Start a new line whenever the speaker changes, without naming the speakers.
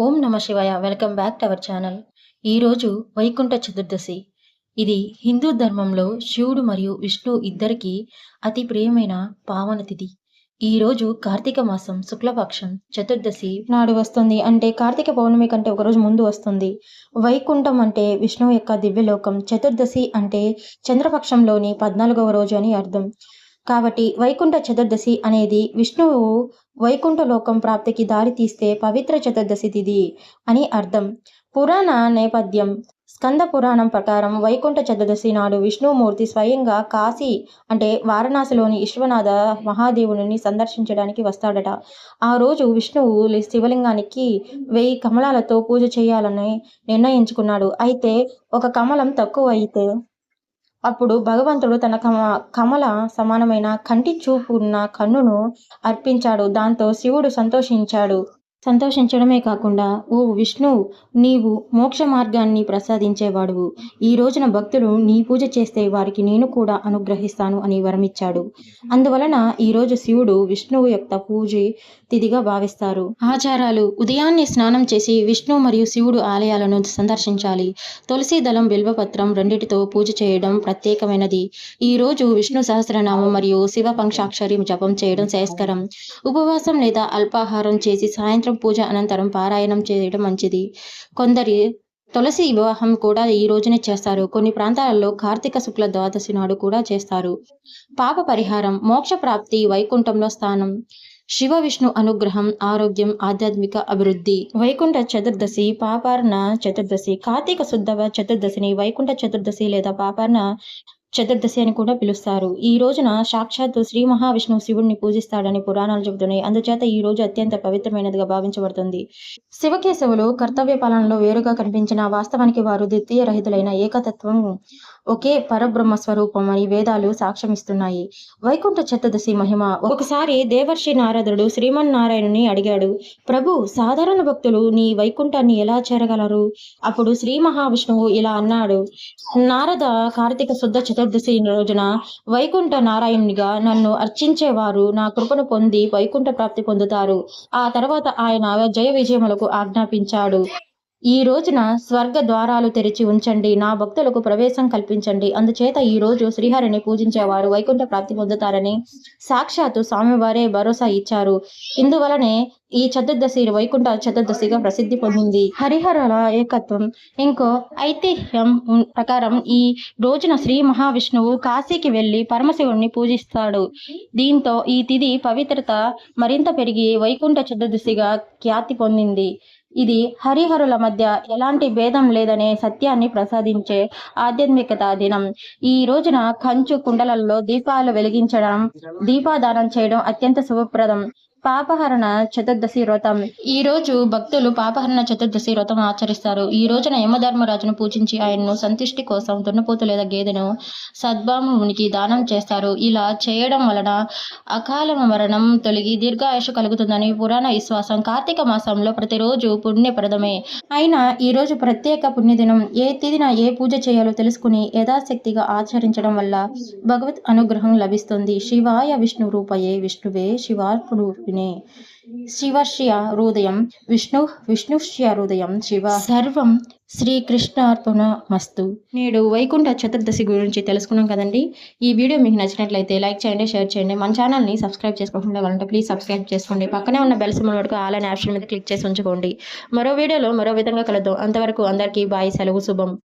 ఓం నమ శివాయ. Welcome back to our channel. ఈరోజు వైకుంఠ చతుర్దశి. ఇది హిందూ ధర్మంలో శివుడు మరియు విష్ణు ఇద్దరికి అతి ప్రియమైన పావన తిథి. ఈ రోజు కార్తీక మాసం శుక్లపక్షం చతుర్దశి నాడు వస్తుంది. అంటే కార్తీక పౌర్ణమి కంటే ఒకరోజు ముందు వస్తుంది. వైకుంఠం అంటే విష్ణువు యొక్క దివ్యలోకం. చతుర్దశి అంటే చంద్రపక్షంలోని పద్నాలుగవ రోజు అని అర్థం. కాబట్టి వైకుంఠ చతుర్దశి అనేది విష్ణువు వైకుంఠ లోకం ప్రాప్తికి దారి తీస్తే పవిత్ర చతుర్దశి తిథి అని అర్థం. పురాణ నేపథ్యం. స్కంద పురాణం ప్రకారం వైకుంఠ చతుర్దశి నాడు విష్ణుమూర్తి స్వయంగా కాశీ అంటే వారణాసిలోని విశ్వనాథ మహాదేవుని సందర్శించడానికి వస్తాడట. ఆ రోజు విష్ణువు శివలింగానికి వెయ్యి కమలాలతో పూజ చేయాలని నిర్ణయించుకున్నాడు. అయితే ఒక కమలం తక్కువ అయితే అప్పుడు భగవంతుడు తన కమ కమల సమానమైన కంటి చూపు ఉన్న కన్నును అర్పించాడు. దాంతో శివుడు సంతోషించాడు. సంతోషించడమే కాకుండా ఓ విష్ణు నీవు మోక్ష మార్గాన్ని ప్రసాదించేవాడువు. ఈ రోజున భక్తులు నీ పూజ చేస్తే వారికి నేను కూడా అనుగ్రహిస్తాను అని వరమిచ్చాడు. అందువలన ఈరోజు శివుడు విష్ణువు యొక్క పూజ తిథిగా భావిస్తారు. ఆచారాలు ఉదయాన్నే స్నానం చేసి విష్ణు మరియు శివుడు ఆలయాలను సందర్శించాలి. తులసి దళం బిల్వపత్రం రెండిటితో పూజ చేయడం ప్రత్యేకమైనది. ఈ రోజు విష్ణు సహస్రనామం మరియు శివ పంక్షాక్షరి జపం చేయడం శ్రేయస్కరం ఉపవాసం లేదా అల్పాహారం చేసి సాయంత్రం పూజ అనంతరం పారాయణం చేయడం మంచిది. కొందరి తులసి వివాహం కూడా ఈ రోజునే చేస్తారు. కొన్ని ప్రాంతాలలో కార్తీక శుక్ల ద్వాదశి నాడు కూడా చేస్తారు. పాప పరిహారం మోక్ష ప్రాప్తి వైకుంఠంలో స్థానం శివ విష్ణు అనుగ్రహం ఆరోగ్యం ఆధ్యాత్మిక అభివృద్ధి. వైకుంఠ చతుర్దశి పాపార్ణ చతుర్దశి కార్తీక శుద్ధ చతుర్దశిని వైకుంఠ చతుర్దశి లేదా పాపార్ణ చతుర్దశి అని కూడా పిలుస్తారు. ఈ రోజున సాక్షాత్తు శ్రీ మహావిష్ణువు శివుడిని పూజిస్తాడని పురాణాలు చెబుతున్నాయి. అందుచేత ఈ రోజు అత్యంత పవిత్రమైనదిగా భావించబడుతుంది. శివకేశవులు కర్తవ్య పాలనలో వేరుగా కనిపించిన వాస్తవానికి వారు ద్వితీయ రహితులైన ఏకతత్వం ఒకే పరబ్రహ్మ స్వరూపం అని వేదాలు సాక్ష్యమిస్తున్నాయి. వైకుంఠ చతుర్దశి మహిమ. ఒకసారి దేవర్షి నారదుడు శ్రీమన్నారాయణుని అడిగాడు ప్రభు సాధారణ భక్తులు నీ వైకుంఠాన్ని ఎలా చేరగలరు? అప్పుడు శ్రీ మహావిష్ణువు ఇలా అన్నాడు నారద కార్తీక శుద్ధ చతుర్దశి రోజున వైకుంఠ నారాయణునిగా నన్ను అర్చించేవారు నా కృపను పొంది వైకుంఠ ప్రాప్తి పొందుతారు. ఆ తర్వాత ఆయన జయ విజయములకు ఆజ్ఞాపించాడు. ఈ రోజున స్వర్గ ద్వారాలు తెరిచి ఉంచండి నా భక్తులకు ప్రవేశం కల్పించండి. అందుచేత ఈ రోజు శ్రీహరిని పూజించేవారు వైకుంఠ ప్రాప్తి పొందుతారని సాక్షాత్తు స్వామివారే భరోసా ఇచ్చారు. ఇందువలనే ఈ చతుర్దశి వైకుంఠ చతుర్దశిగా ప్రసిద్ధి పొందింది. హరిహరుల ఏకత్వం ఇంకో ఐతిహ్యం ప్రకారం ఈ రోజున శ్రీ మహావిష్ణువు కాశీకి వెళ్ళి పరమశివుణ్ణి పూజిస్తాడు. దీంతో ఈ తిథి పవిత్రత మరింత పెరిగి వైకుంఠ చతుర్దశిగా ఖ్యాతి పొందింది. ఇది హరిహరుల మధ్య ఎలాంటి భేదం లేదనే సత్యాన్ని ప్రసాదించే ఆధ్యాత్మికత దినం. ఈ రోజున కంచు కుండలలో దీపాలు వెలిగించడం దీపాదానం చేయడం అత్యంత శుభప్రదం. పాపహరణ చతుర్దశి వ్రతం. ఈ రోజు భక్తులు పాపహరణ చతుర్దశి వ్రతం ఆచరిస్తారు. ఈ రోజున యమధర్మరాజును పూజించి ఆయన్ను సంతుష్టి కోసం దున్నపోతు లేదా గేదెను సద్భామునికి దానం చేస్తారు. ఇలా చేయడం వలన అకాల మరణం తొలగి దీర్ఘాయుష కలుగుతుందని పురాణ విశ్వాసం కార్తీక మాసంలో ప్రతిరోజు పుణ్యప్రదమే. అయినా ఈ రోజు ప్రత్యేక పుణ్యదినం. ఏ తిదిన ఏ పూజ చేయాలో తెలుసుకుని యథాశక్తిగా ఆచరించడం వల్ల భగవత్ అనుగ్రహం లభిస్తుంది. శివాయ విష్ణు రూపయే విష్ణువే శివార్పురూపిణే శివశ్య హృదయం విష్ణు విష్ణుశ్య హృదయం శివ. సర్వం శ్రీకృష్ణార్పణ మస్తు నేడు వైకుంఠ చతుర్దశి గురించి తెలుసుకున్నాం కదండి. ఈ వీడియో మీకు నచ్చినట్లయితే లైక్ చేయండి షేర్ చేయండి. మన ఛానల్ని సబ్స్క్రైబ్ చేసుకోకుండా వాళ్ళంటే ప్లీజ్ సబ్స్క్రైబ్ చేసుకోండి. పక్కనే ఉన్న బెల్ సింబల్ వరకు ఆల్ అనే ఆప్షన్ మీద క్లిక్ చేసి ఉంచుకోండి. మరో వీడియోలో మరో విధంగా కలుద్దాం. అంతవరకు అందరికీ బాయ్ సెలవు శుభం.